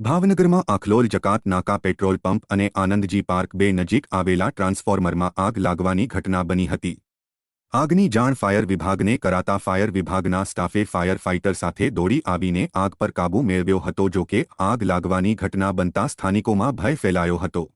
ભાવનગરમાં આખલોલ જકાત, નાકા petrol pump અને આનંદજી પાર્ક બે નજીક આવેલા ટ્રાન્સફોર્મરમાં આગ લાગવાની ઘટના બની હતી. આગની જાણ ફાયર વિભાગને કરાતા ફાયર વિભાગના સ્ટાફે ફાયર ફાઇટર સાથે દોડી આવીને આગ પર કાબૂ મેળવ્યો હતો જો કે આગ લાગવાની ઘટના બનતા સ્થાનિકોમાં ભય ફેલાયો હતો.